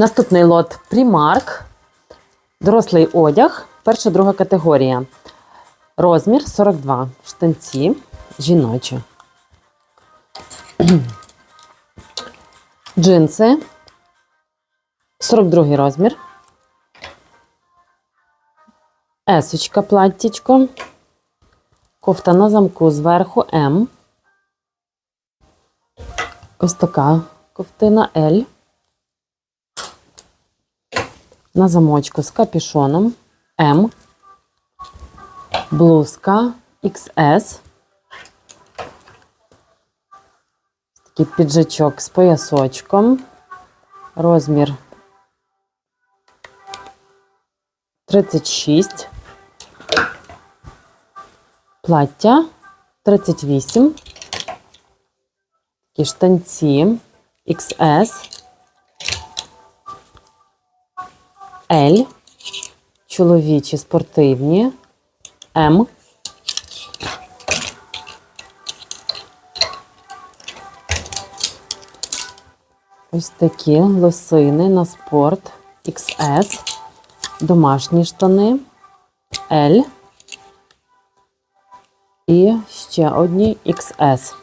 Наступний лот Primark. Дорослий одяг. Перша друга категорія. Розмір 42. Штанці жіночі. Джинси. 42 розмір. Есочка платтячко. Кофта на замку зверху М. Ось така ковтина L. На замочку з капюшоном М. Блузка XS. Такий піджачок з поясочком. Розмір 36. Плаття 38. Такі штанці XS. L. Чоловічі спортивні. М. Ось такі лосини на спорт XS. Домашні штани L. І ще одні XS.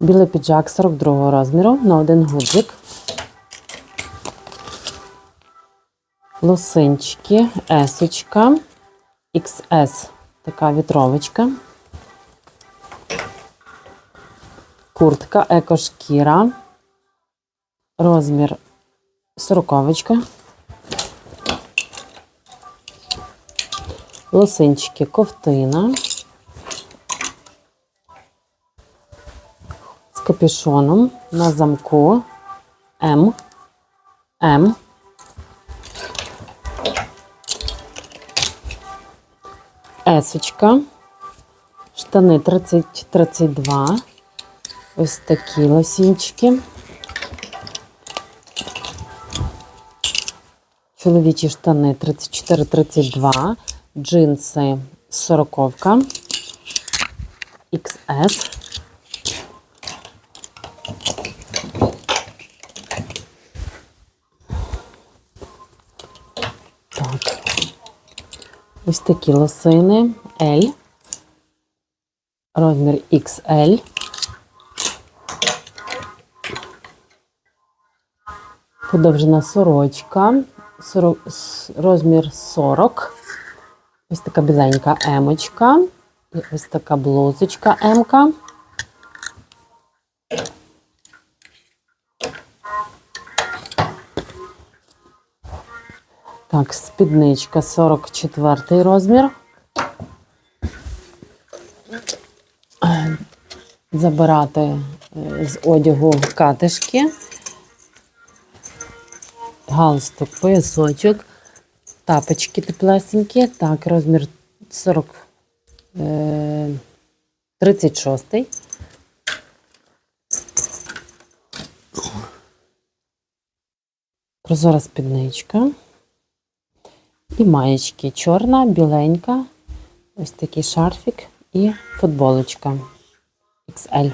Білий піджак 42 розміру на один гудзик. Лосинчики, есочка, XS, така вітровочка. Куртка екошкіра. Розмір сороковочка. Лосинчики ковтина. З капюшоном на замку М. М. Есочка. Штани 30-32. Ось такі лосінчики. Чоловічі штани 34-32. Джинси 40. XS. Так. Ось такі лосини L. Розмір XL. Подовжена сорочка. Соро- с- Розмір 40. Ось така біленька емочка. І ось така блузочка емка. Так, спідничка 44 розмір. Е, Забирати е, з одягу катишки. Галстук, поясочок, тапочки теплесенькі. Так, розмір 40, е, 36. Прозора спідничка. І маєчки чорна, біленька, ось такий шарфік і футболочка XL.